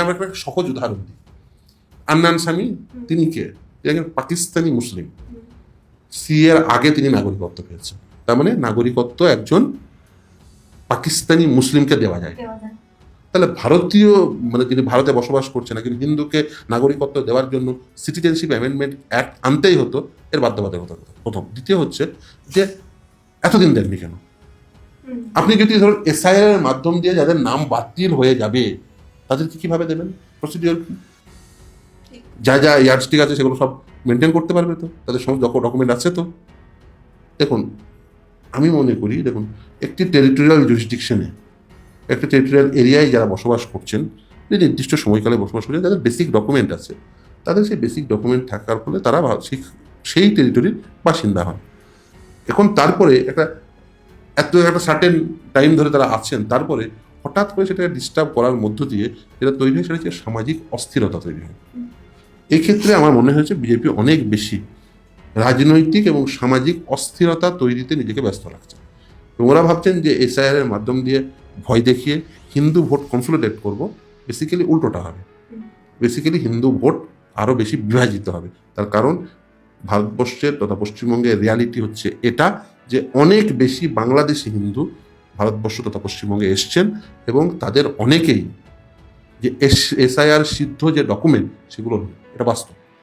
আমরা একটা সহজ উদাহরণ দিই। আন্নান স্বামী তিনি কে? একজন পাকিস্তানি মুসলিম। সি এর আগে তিনি নাগরিকত্ব পেয়েছেন। তার মানে নাগরিকত্ব একজন পাকিস্তানি মুসলিমকে দেওয়া যায়। তাহলে ভারতীয় মানে যিনি ভারতে বসবাস করছেন একজন হিন্দুকে নাগরিকত্ব দেওয়ার জন্য সিটিজেনশিপ অ্যামেন্ডমেন্ট অ্যাক্ট আনতেই হতো এর বাধ্যবাধকতা প্রথম। দ্বিতীয় হচ্ছে যে এতদিন দেননি কেন? আপনি যদি ধরুন এসআইআর এর মাধ্যম দিয়ে যাদের নাম বাতিল হয়ে যাবে তাদেরকে কীভাবে দেবেন? প্রসিডিওর কি? যা যা ইয়ার্ডস্টিক আছে সেগুলো সব মেনটেন করতে পারবে তো? তাদের সমস্ত ডকুমেন্ট আছে তো? দেখুন আমি মনে করি দেখুন একটি টেরিটোরিয়াল জুরিসডিকশনে একটা টেরিটোরিয়াল এরিয়ায় যারা বসবাস করছেন নির্দিষ্ট সময়কালে বসবাস করছেন যাদের বেসিক ডকুমেন্ট আছে। তাদের সেই বেসিক ডকুমেন্ট থাকার ফলে তারা সেই- সেই টেরিটরির বাসিন্দা হন এখন তারপরে একটা এত একটা সার্টেন টাইম ধরে তারা আছেন তারপরে হঠাৎ করে সেটাকে ডিস্টার্ব করার মধ্য দিয়ে যেটা তৈরি হয় সেটা হচ্ছে সামাজিক অস্থিরতা তৈরি হয়। এক্ষেত্রে আমার মনে হয়েছে বিজেপি অনেক বেশি রাজনৈতিক এবং সামাজিক অস্থিরতা তৈরিতে নিজেকে ব্যস্ত রাখছে। এবং ওরা ভাবছেন যে এসআইআর এর মাধ্যম দিয়ে ভয় দেখিয়ে হিন্দু ভোট কনসোলিডেট করব বেসিক্যালি উল্টোটা হবে। বেসিক্যালি হিন্দু ভোট আরও বেশি বিভাজিত হবে। তার কারণ ভারতবর্ষের তথা পশ্চিমবঙ্গের রিয়ালিটি হচ্ছে এটা যে অনেক বেশি বাংলাদেশি হিন্দু ভারতবর্ষ তথা পশ্চিমবঙ্গে এসছেন এবং তাদের অনেকেই যে এস এসআইআর সিদ্ধ যে ডকুমেন্ট, সেগুলো এটা বাস্তব।